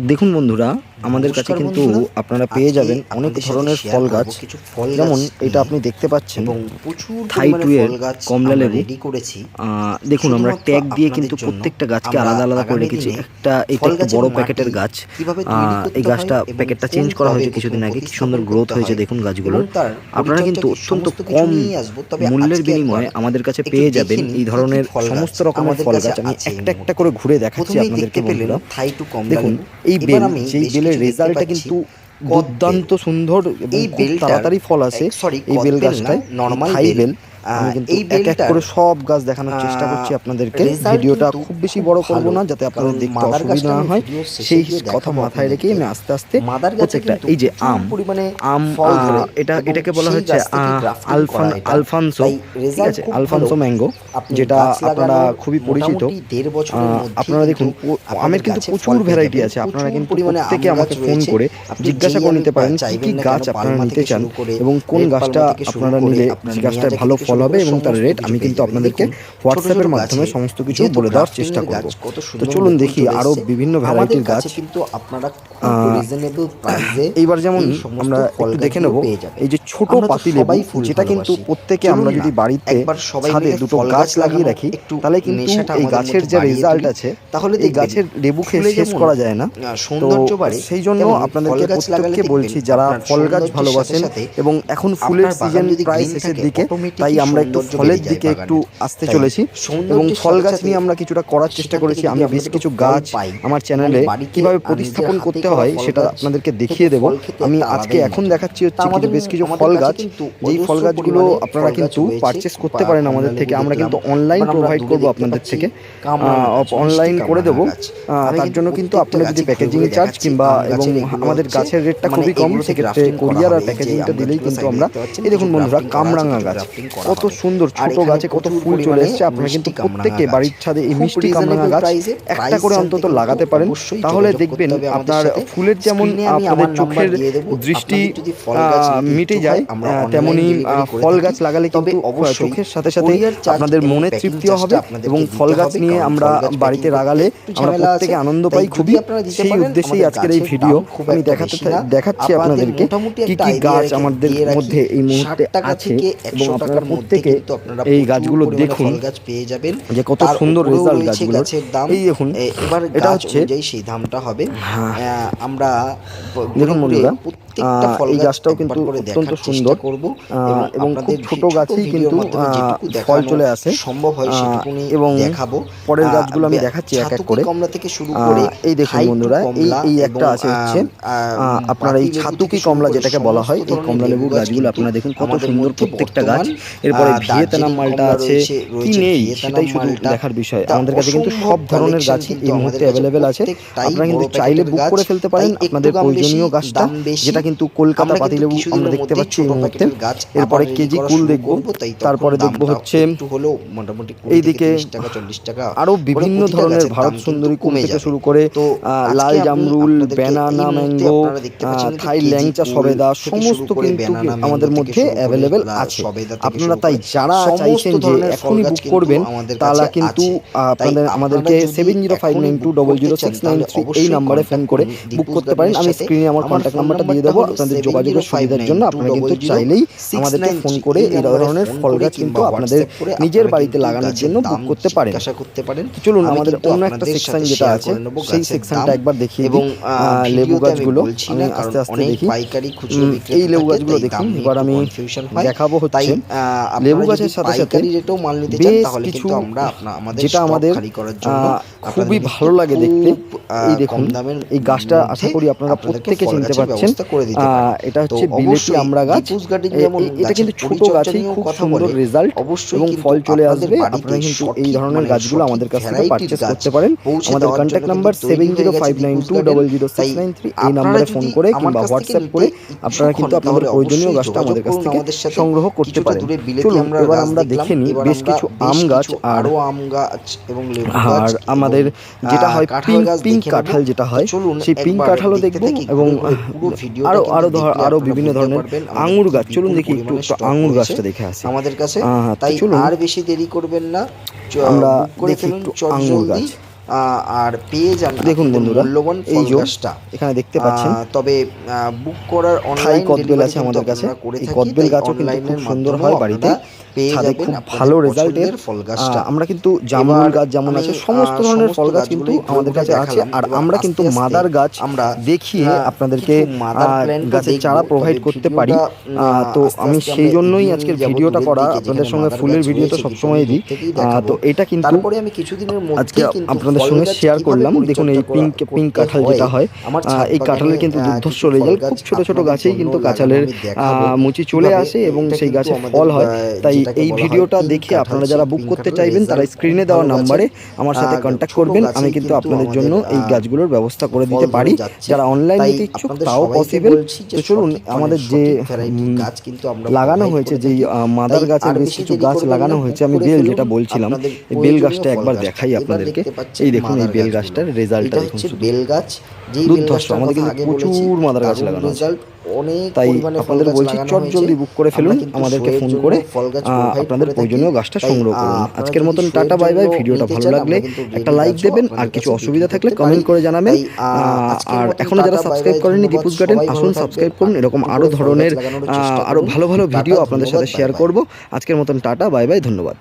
দেখুন বন্ধুরা আমাদের কাছে কিন্তু আপনারা পেয়ে যাবেন অনেক ধরনের ফল গাছ যেমন এটা আপনি দেখতে পাচ্ছেন। থাই কমলা লেবু। করেছি। দেখুন আমরা ট্যাগ দিয়ে কিন্তু প্রত্যেকটা গাছকে আলাদা আলাদা করে রেখেছি। একটা এটা একটা বড় প্যাকেটের গাছ। এই গাছটা প্যাকেটটা চেঞ্জ করা হয়েছে কিছুদিন আগে। কি সুন্দর গ্রোথ হয়েছে দেখুন গাছগুলোর। আপনারা কিন্তু অত্যন্ত কম মূল্যের বিনিময়ে আমাদের কাছে পেয়ে যাবেন এই ধরনের সমস্ত রকমের ফল গাছ আমি একটা একটা করে ঘুরে দেখাচ্ছি আপনাদেরকে বললাম দেখুন এই বেল। সেই বেলের এর রেজাল্টটা কিন্তু দুর্দান্ত সুন্দর এই বেল তাড়াতাড়ি ফল আসে। এই বেল গাছটায়। নর্মাল বেল। এই কিন্তু করে সব গাছ দেখানোর চেষ্টা করছি আপনাদেরকে। ভিডিওটা খুব বেশি বড় করব না যাতে আপনাদের দেখতে অসুবিধা না হয়। সেই কথা মাথায় রেখে আমি আস্তে আস্তে প্রত্যেকটা এই যে আম পরিমাণে আম এটা এটাকে বলা হচ্ছে আলফান আলফানসো ঠিক আছে আলফানসো ম্যাঙ্গো যেটা আপনারা খুবই পরিচিত। আপনারা দেখুন আমের কিন্তু প্রচুর ভ্যারাইটি আছে। আপনারা কিন্তু প্রত্যেকে আমাকে ফোন করে জিজ্ঞাসা করে নিতে পারেন কি গাছ আপনারা নিতে চান? এবং কোন গাছটা আপনারা নিলে গাছটা ভালো ফল হবে এবং তার রেট আমি কিন্তু আপনাদেরকে হোয়াটসঅ্যাপের মাধ্যমে সমস্ত কিছু বলে দেওয়ার চেষ্টা করব। তো চলুন দেখি আরও বিভিন্ন ভ্যারাইটির গাছ। কিন্তু আপনারা রিজনেবল প্রাইসে এইবার যেমন আমরা একটু দেখে নেব। এই যে ছোট পাতি লেবু যেটা কিন্তু প্রত্যেকে আমরা যদি বাড়িতে ছাদে দুটো গাছ লাগিয়ে রাখি তাহলে কিন্তু এই গাছের যে রেজাল্ট আছে তাহলে এই গাছের লেবু খেয়ে শেষ করা যায় না। সৌন্দর্য বাড়ে। সেই জন্য আপনাদেরকে প্রত্যেককে বলছি যারা ফল গাছ ভালোবাসেন এবং এখন ফুলের সিজন প্রায় শেষের দিকে তাই আমরা একটু ফলের দিকে একটু আসতে চলেছি। এবং ফল গাছ নিয়ে আমরা কিছুটা করার চেষ্টা করেছি। আমি বেশ কিছু গাছ আমার চ্যানেলে কীভাবে প্রতিস্থাপন করতে হয় সেটা আপনাদেরকে দেখিয়ে দেব। আমি আজকে এখন দেখাচ্ছি হচ্ছে আমাদের বেশ কিছু ফল গাছ। যেই ফল গাছগুলো আপনারা কিন্তু পারচেস করতে পারেন আমাদের থেকে। আমরা কিন্তু অনলাইন প্রোভাইড করব আপনাদের থেকে। অনলাইন করে দেবো। তার জন্য কিন্তু আপনারা যদি প্যাকেজিং চার্জ কিংবা এবং আমাদের গাছের রেটটা খুবই কম সেক্ষেত্রে কোরিয়ার আর প্যাকেজিংটা দিলেই কিন্তু আমরা এই দেখুন বন্ধুরা কামরাঙা গাছ কত সুন্দর ছোট গাছে কত ফুল চলে এসেছে। আপনারা কিন্তু প্রত্যেকে বাড়ির ছাদে এই মিষ্টি কামরাঙা গাছ একটা করে অন্তত লাগাতে পারেন। তাহলে দেখবেন আপনার ফুলের যেমন আপনাদের চোখের দৃষ্টি মিটে যায় তেমনি ফল গাছ লাগালে কিন্তু চোখের সাথে সাথে আপনাদের মনে তৃপ্তিও হবে এবং ফল গাছ নিয়ে আমরা বাড়িতে লাগালে আমরা প্রত্যেকে আনন্দ পাই খুবই। সেই উদ্দেশ্যেই আজকের এই ভিডিও আমি দেখাতে দেখাচ্ছি আপনাদেরকে কি কি গাছ আমাদের মধ্যে এই মুহূর্তে আছে এবং আপনারা থেকে এই গাছগুলো দেখুন গাছ পেয়ে যাবেন। যে কত সুন্দর রেজাল্ট গাছগুলো এই দেখুন এবার এটা হচ্ছে সেই দামটা হবে। হ্যাঁ। আমরা দেখুন বন্ধুরা। এই গাছটাও কিন্তু অত্যন্ত সুন্দর। এবং খুব ছোট গাছেই কিন্তু ফল চলে আসে। সম্ভব হয় এবং দেখাবো। পরের গাছগুলো আমি দেখাচ্ছি এক এক করে। কমলা থেকে শুরু করে এই দেখুন বন্ধুরা এই একটা আছে হচ্ছে আপনার এই ছাতুকি কমলা যেটাকে বলা হয় এই কমলা লেবুর গাছগুলো আপনারা দেখুন কত সুন্দর প্রত্যেকটা গাছ। এরপরে ভিয়েতনাম মালটা আছে কি নেই? সেটাই শুধু দেখার বিষয়। আমাদের কাছে কিন্তু সব ধরনের গাছই এই মুহূর্তে অ্যাভেলেবেল আছে। আপনারা কিন্তু চাইলে বুক করে ফেলতে পারেন আপনাদের প্রয়োজনীয় গাছটা যেটা কিন্তু কলকাতা পাতিলেবু আমরা দেখতে পাচ্ছি এই মুহূর্তে। এরপরে কেজি কুল দেখব। তারপরে দেখব হচ্ছে এইদিকে আরও বিভিন্ন ধরনের ভারত সুন্দরী কমে থেকে শুরু করে লাল জামরুল ব্যানানা ম্যাঙ্গো থাই ল্যাংচা সবেদা সমস্ত কিন্তু আমাদের মধ্যে অ্যাভেলেবেল আছে। আপনারা তাই যারা চাইছেন যে এখনই বুক করবেন তারা কিন্তু আপনাদের আমাদেরকে seven zero five nine two double zero six nine three এই নাম্বারে ফোন করে বুক করতে পারেন আমি স্ক্রিনে আমার কন্ট্যাক্ট নাম্বারটা দিয়ে দেবো দেবো আপনাদের যোগাযোগের সুবিধার জন্য আপনারা কিন্তু চাইলেই আমাদেরকে ফোন করে এই ধরনের ফল গাছ কিন্তু আপনাদের নিজের বাড়িতে লাগানোর জন্য বুক করতে পারেন। আশা করতে পারেন। চলুন আমাদের অন্য একটা সেকশন যেটা আছে সেই সেকশনটা একবার দেখি এবং লেবু গাছগুলো আমি আস্তে আস্তে দেখি। পাইকারি খুচরো বিক্রি এই লেবু গাছগুলো দেখুন এবার আমি দেখাবো হচ্ছে লেবু গাছের সাথে সাথে রেটেও মাল নিতে চান তাহলে কিন্তু আমরা আমাদের যেটা আমাদের খালি করার জন্য খুবই ভালো লাগে দেখতে। এই দেখুন এই গাছটা আশা করি আপনারা প্রত্যেকে চিনতে পারছেন করে দিতে পারি। এটা হচ্ছে বিলেতি আমরা গাছ এটা কিন্তু ছোট গাছেই খুব সুন্দর রেজাল্ট অবশ্যই এবং কিন্তু ফল চলে আসবে আপনারা কিন্তু এই ধরনের মানে গাছগুলো আমাদের কাছ থেকে গাছ করতে পারেন আমাদের contact number seven zero five nine two. Double zero six nine three এই নাম্বারে ফোন করে কিংবা হোয়াটসঅ্যাপ করে আপনারা কিন্তু আপনাদের প্রয়োজনীয় গাছটা আমাদের কাছ থেকে আমাদের সাথে। সংগ্রহ করতে পারেন চলুন আমরা এবার আমরা দেখে নিই বেশ কিছু আম গাছ আর আম গাছ এবং লেবু আর আমাদের যেটা হয় কাঁঠাল পিঙ্ক পিঙ্ক কাঁঠাল যেটা হয় সেই পিঙ্ক কাঁঠালও দেখব থাকি, এবং আরও আরও ধর আরও বিভিন্ন ধরনের আঙুর গাছ চলুন দেখি একটু আঙুর গাছটা দেখে আসি। আমাদের কাছে। তাই চলুন। আর বেশি দেরি করবেন না। আমরা করে দেখি একটু আঙুর গাছ। আর পেয়ে যান দেখুন বন্ধুরা, মূল্যবান এই গাছটা এখানে দেখতে পাচ্ছেন তবে বুক করার অনলাইন কদবেল আছে আমাদের কাছে। এই কদবেল গাছও কিন্তু খুব সুন্দর হয় বাড়িতে। ছাদে খুব ভালো রেজাল্টের ফল গাছটা আমরা কিন্তু জামুন গাছ যেমন আছে সমস্ত ধরনের ফল গাছ কিন্তু আমাদের কাছে আছে। আর আমরা কিন্তু মাদার গাছ আমরা দেখিয়ে আপনাদেরকে গাছের চারা প্রোভাইড করতে পারি। তো আমি সেই জন্যই আজকের ভিডিওটা করা আপনাদের সঙ্গে ফুলের ভিডিও তো সবসময় দিই। তো এটা কিন্তু আজকে আপনাদের সঙ্গে শেয়ার করলাম। দেখুন এই পিঙ্ক পিঙ্ক কাঁঠাল যেটা হয় এই কাঁঠালের কিন্তু দুর্ধর্ষ রেজাল্ট খুব ছোট ছোট গাছেই কিন্তু কাঁঠালের মুচি চলে আসে এবং সেই গাছে ফল হয়। তাই এই ভিডিওটা দেখে আপনারা যারা বুক করতে চাইবেন তারা স্ক্রিনে দেওয়া নাম্বারে আমার সাথে কন্ট্যাক্ট করবেন। আমি কিন্তু আপনাদের জন্য এই গাছগুলোর ব্যবস্থা করে দিতে পারি। যারা অনলাইন নিতে ইচ্ছুক তাও পসিবল তো চলুন আমাদের যে গাছ কিন্তু আমরা লাগানো হয়েছে যেই মাদার গাছের বেশ কিছু গাছ লাগানো হয়েছে আমি বেল যেটা বলছিলাম এই বেল গাছটা একবার দেখাই আপনাদেরকে পাচ্ছেন এই দেখুন এই বেল গাছটার রেজাল্টটা দেখুন বেল গাছ। যেই বেল গাছটার আমাদের কিন্তু প্রচুর মাদার গাছ লাগানো অনেক তাই আপনাদের বলছি চট জলদি বুক করে ফেলুন আমাদেরকে ফোন করে আপনাদের প্রয়োজনীয় গাছটা সংগ্রহ করুন। আজকের মতন টাটা বাই বাই ভিডিওটা ভালো লাগলে একটা লাইক দেবেন আর কিছু অসুবিধা থাকলে কমেন্ট করে জানাবেন। আর এখনও যারা সাবস্ক্রাইব করেননি দীপুস গার্ডেন আসুন সাবস্ক্রাইব করুন এরকম আরও ধরনের আরও ভালো ভালো ভিডিও আপনাদের সাথে শেয়ার। করব আজকের মতন টাটা বাই বাই ধন্যবাদ